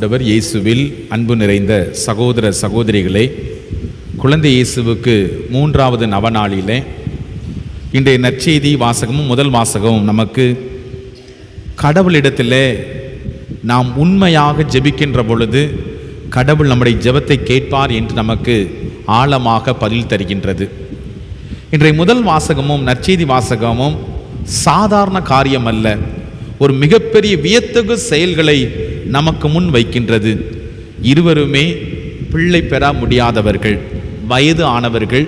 ஆண்டவர் இயேசுவில் அன்பு நிறைந்த சகோதர சகோதரிகளே குழந்தை இயேசுவுக்கு மூன்றாவது நவநாளிலே இன்றைய நற்செய்தி வாசகமும் முதல் வாசகமும் நமக்கு கடவுளிடத்திலே நாம் உண்மையாக ஜெபிக்கின்ற பொழுது கடவுள் நம்முடைய ஜெபத்தை கேட்பார் என்று நமக்கு ஆழமாக பதில் தருகின்றது. இன்றைய முதல் வாசகமும் நற்செய்தி வாசகமும் சாதாரண காரியம் அல்ல ஒரு மிகப்பெரிய வியத்தகு செயல்களை நமக்கு முன் வைக்கின்றது. இருவருமே பிள்ளை பெற முடியாதவர்கள் வயது ஆனவர்கள்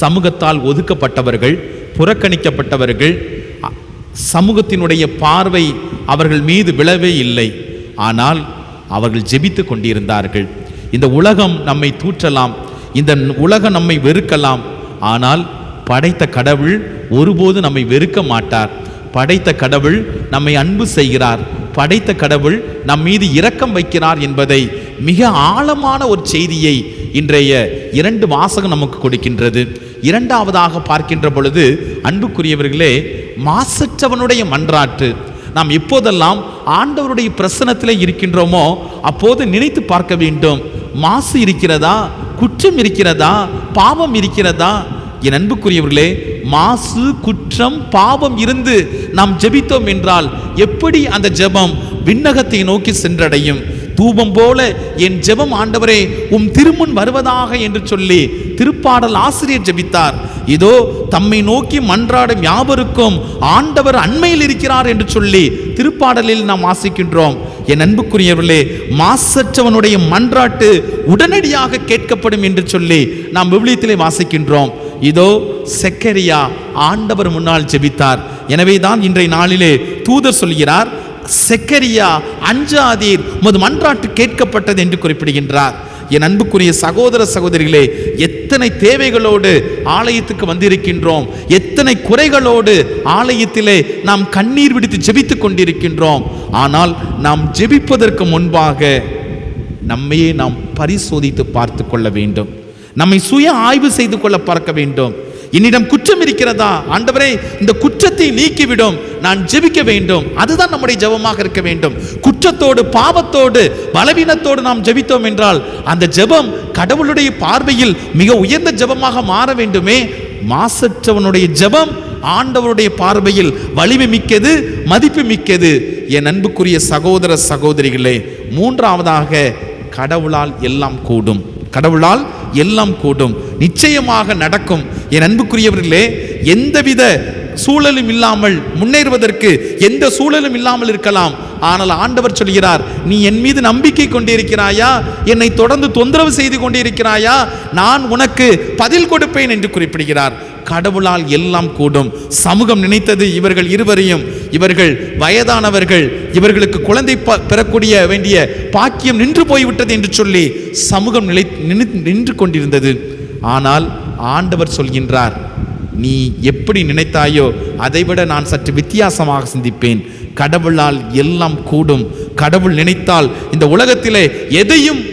சமூகத்தால் ஒதுக்கப்பட்டவர்கள் புறக்கணிக்கப்பட்டவர்கள் சமூகத்தினுடைய பார்வை அவர்கள் மீது விழவே இல்லை. ஆனால் அவர்கள் ஜெபித்து கொண்டிருந்தார்கள். இந்த உலகம் நம்மை தூற்றலாம் இந்த உலகம் நம்மை வெறுக்கலாம். ஆனால் படைத்த கடவுள் ஒருபோது நம்மை வெறுக்க மாட்டார். படைத்த கடவுள் நம்மை அன்பு செய்கிறார். படைத்த கடவுள் நம் மீது இரக்கம் வைக்கிறார் என்பதை மிக ஆழமான ஒரு செய்தியை இன்றைய இரண்டு வாசகம் நமக்கு கொடுக்கின்றது. இரண்டாவதாக பார்க்கின்ற பொழுது அன்புக்குரியவர்களே மாசற்றவனுடைய மன்றாட்டு. நாம் எப்போதெல்லாம் ஆண்டவருடைய பிரசனத்தில் இருக்கின்றோமோ அப்போது நினைத்து பார்க்க வேண்டும். மாசு இருக்கிறதா? குற்றம் இருக்கிறதா? பாவம் இருக்கிறதா? என் அன்புக்குரியவர்களே மாசு குற்றம் பாவம் இருந்து நாம் ஜெபித்தோம் என்றால் எப்படி அந்த ஜெபம் விண்ணகத்தை நோக்கி சென்றடையும்? தூபம் போல என் ஜெபம் ஆண்டவரே உம் திருமுன் வருவதாக என்று சொல்லி திருப்பாடல் ஆசிரியர் ஜெபித்தார். இதோ தம்மை நோக்கி மன்றாடும் யாவருக்கும் ஆண்டவர் அண்மையில் இருக்கிறார் என்று சொல்லி திருப்பாடலில் நாம் வாசிக்கின்றோம். என் அன்புக்குரியவர்களே மாசற்றவனுடைய மன்றாட்டு உடனடியாக கேட்கப்படும் என்று சொல்லி நாம் விவிலியத்திலே வாசிக்கின்றோம். இதோ செக்கரியா ஆண்டவர் முன்னால் ஜெபித்தார். எனவே தான் இன்றைய நாளிலே தூதர் சொல்கிறார் செக்கரியா அஞ்சாதீர் உமது மன்றாட்டு கேட்கப்பட்டது என்று குறிப்பிடுகின்றார். என் அன்புக்குரிய சகோதர சகோதரிகளே எத்தனை தேவைகளோடு ஆலயத்துக்கு வந்திருக்கின்றோம் எத்தனை குறைகளோடு ஆலயத்திலே நாம் கண்ணீர் விடுத்து ஜெபித்துக் கொண்டிருக்கின்றோம். ஆனால் நாம் ஜெபிப்பதற்கு முன்பாக நம்மையே நாம் பரிசோதித்து பார்த்து கொள்ள வேண்டும். நம்மை சுய ஆய்வு செய்து கொள்ள பார்க்க வேண்டும். என்னிடம் குற்றம் இருக்கிறதா? ஆண்டவரே இந்த குற்றத்தை நீக்கிவிடும். நான் ஜெபிக்க வேண்டும். அதுதான் நம்முடைய ஜெபமாக இருக்க வேண்டும். குற்றத்தோடு பாவத்தோடு பலவீனத்தோடு நாம் ஜெபித்தோம் என்றால் அந்த ஜெபம் கடவுளுடைய பார்வையில் மிக உயர்ந்த ஜெபமாக மாற வேண்டுமே. மாசற்றவனுடைய ஜெபம் ஆண்டவருடைய பார்வையில் வலிமை மிக்கது மதிப்பு மிக்கது. என் அன்புக்குரிய சகோதர சகோதரிகளே மூன்றாவதாக கடவுளால் எல்லாம் கூடும். கடவுளால் எல்லாம் கூடும். நிச்சயமாக நடக்கும். என் அன்புக்குரியவர்களே எந்தவித சூழலும் இல்லாமல் முன்னேறுவதற்கு எந்த சூழலும் இல்லாமல் இருக்கலாம். ஆனால் ஆண்டவர் சொல்கிறார் நீ என் மீது நம்பிக்கை கொண்டிருக்கிறாயா? என்னை தொடர்ந்து தொந்தரவு செய்து கொண்டிருக்கிறாயா? நான் உனக்கு பதில் கொடுப்பேன் என்று குறிப்பிடுகிறார். கடவுளால் எல்லாம் கூடும். சமூகம் நினைத்தது இவர்கள் இருவரையும் இவர்கள் வயதானவர்கள் இவர்களுக்கு குழந்தை ப- பெறக்கூடிய வேண்டிய பாக்கியம் நின்று போய்விட்டது என்று சொல்லி சமூகம் நிலை நின்று கொண்டிருந்தது. ஆனால் ஆண்டவர் சொல்கின்றார் நீ எப்படி நினைத்தாயோ அதைவிட நான் சற்று வித்தியாசமாக சிந்திப்பேன். கடவுளால் எல்லாம் கூடும். கடவுள் நினைத்தால் இந்த உலகத்திலே எதையும்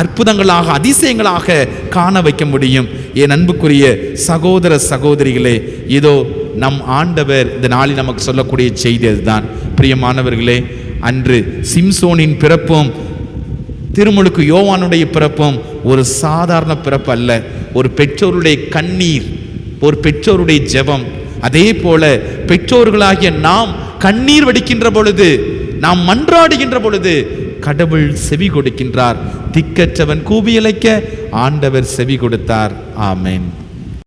அற்புதங்களாக அதிசயங்களாக காண வைக்க முடியும். என் அன்புக்குரிய சகோதர சகோதரிகளே இதோ நம் ஆண்டவர் இந்த நாளில் நமக்கு சொல்லக்கூடிய செய்தி அதுதான். பிரியமானவர்களே அன்று சிம்சோனின் பிறப்பும் திருமுழுக்கு யோவானுடைய பிறப்பும் ஒரு சாதாரண பிறப்பு அல்ல. ஒரு பெற்றோருடைய கண்ணீர் ஒரு பெற்றோருடைய ஜெபம். அதே போல பெற்றோர்களாகிய நாம் கண்ணீர் வடிக்கின்ற பொழுது நாம் மன்றாடுகின்ற பொழுது கடவுள் செவி கொடுக்கின்றார். திக்கற்றவன் கூவியலைக்க ஆண்டவர் செவி கொடுத்தார். ஆமேன்.